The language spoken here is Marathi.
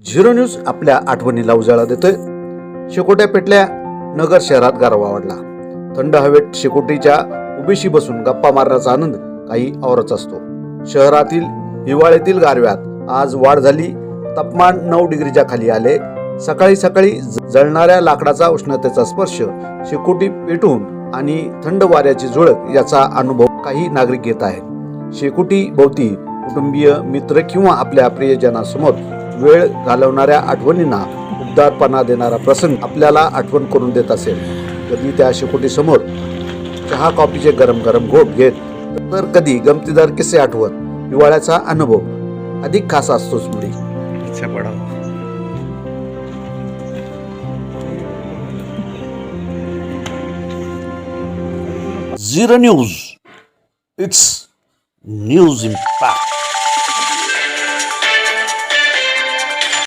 झिरो न्यूज आपल्या आठवणीला उजाळा देतोय. शेकोट्या पेटल्या नगर शहरात गारवा वाढला. थंड हवेत शेकोटीच्या उभीशी बसून गप्पा मारण्याचा आनंद काही औरच असतो. शहरातील हिवाळ्यातील गारव्यात आज वाढ झाली. तापमान नऊ डिग्रीच्या खाली आले. सकाळी सकाळी जळणाऱ्या लाकडाचा उष्णतेचा स्पर्श शेकोटी पेटून आणि थंड वाऱ्याची झुळक याचा अनुभव काही नागरिक घेत आहेत. शेकोटी भोवती कुटुंबीय मित्र किंवा आपल्या प्रियजनासमोर वेळ घालवणाऱ्या आठवणींना उबदारपणा देणारा प्रसंग आपल्याला आठवण करून देत असेल. कधी त्या शेकोटीसमोर चहा कॉफीचे गरम गरम घोट घेत तर कधी गमतीदार किस्से आठवत हिवाळ्याचा अनुभव अधिक खास असतोच मुली zero news it's news impact.